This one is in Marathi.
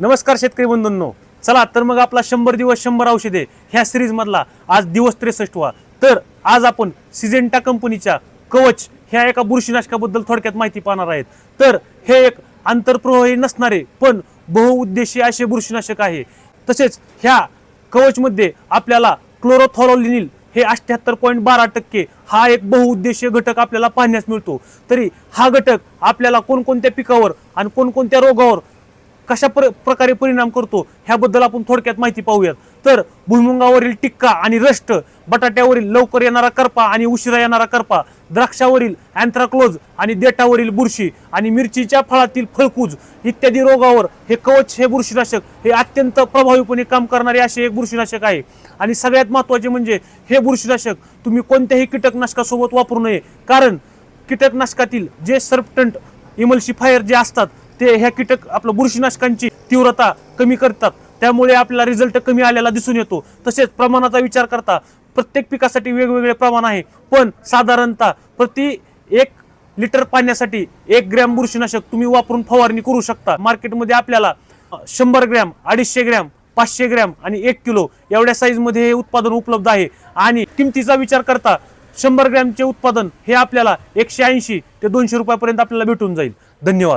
नमस्कार शेतकरी बंधूंनो. चला तर मग आपला शंभर दिवस शंभर औषधे ह्या सिरीजमधला आज दिवस त्रेसष्टवा. तर आज आपण सिजेंटा कंपनीच्या कवच ह्या एका बुरशीनाशकाबद्दल थोडक्यात माहिती पाहणार आहेत. तर हे एक आंतरप्रवाही नसणारे पण बहुउद्देशीय असे बुरशीनाशक आहे. तसेच ह्या कवचमध्ये आपल्याला क्लोरोथॉलोलिनिल हे अठ्ठ्याहत्तर पॉईंट बारा टक्के हा एक बहुउद्देशीय घटक आपल्याला पाहण्यास मिळतो. तरी हा घटक आपल्याला कोणकोणत्या पिकावर आणि कोणकोणत्या रोगावर कशा प्र प्रकारे परिणाम करतो ह्याबद्दल आपण थोडक्यात माहिती पाहूयात. तर भुईमुगावरील टिक्का आणि रस्ट बटाट्यावरील लवकर येणारा करपा आणि उशिरा येणारा करपा द्राक्षावरील अँथ्राक्लोज आणि देठावरील बुरशी आणि मिरचीच्या फळातील फळकूज इत्यादी रोगावर हे कवच हे बुरशीनाशक हे अत्यंत प्रभावीपणे काम करणारे असे एक बुरशीनाशक आहे. आणि सगळ्यात महत्त्वाचे म्हणजे हे बुरशीनाशक तुम्ही कोणत्याही कीटकनाशकासोबत वापरू नये. कारण कीटकनाशकातील जे सर्पटंट इमल्शिफायर जे असतात ते ह्या कीटक आपलं बुरशीनाशकांची तीव्रता कमी करतात. त्यामुळे आपल्याला रिझल्ट कमी आलेला दिसून येतो. तसेच प्रमाणाचा विचार करता प्रत्येक पिकासाठी वेगवेगळे प्रमाण आहे. पण साधारणतः प्रति एक लिटर पाण्यासाठी एक ग्रॅम बुरशीनाशक तुम्ही वापरून फवारणी करू शकता. मार्केटमध्ये आपल्याला शंभर ग्रॅम अडीचशे ग्रॅम पाचशे ग्रॅम आणि एक किलो एवढ्या साईजमध्ये हे उत्पादन उपलब्ध आहे. आणि किमतीचा विचार करता शंभर ग्रॅमचे उत्पादन हे आपल्याला एकशे ऐंशी ते दोनशे रुपयापर्यंत आपल्याला भेटून जाईल. धन्यवाद.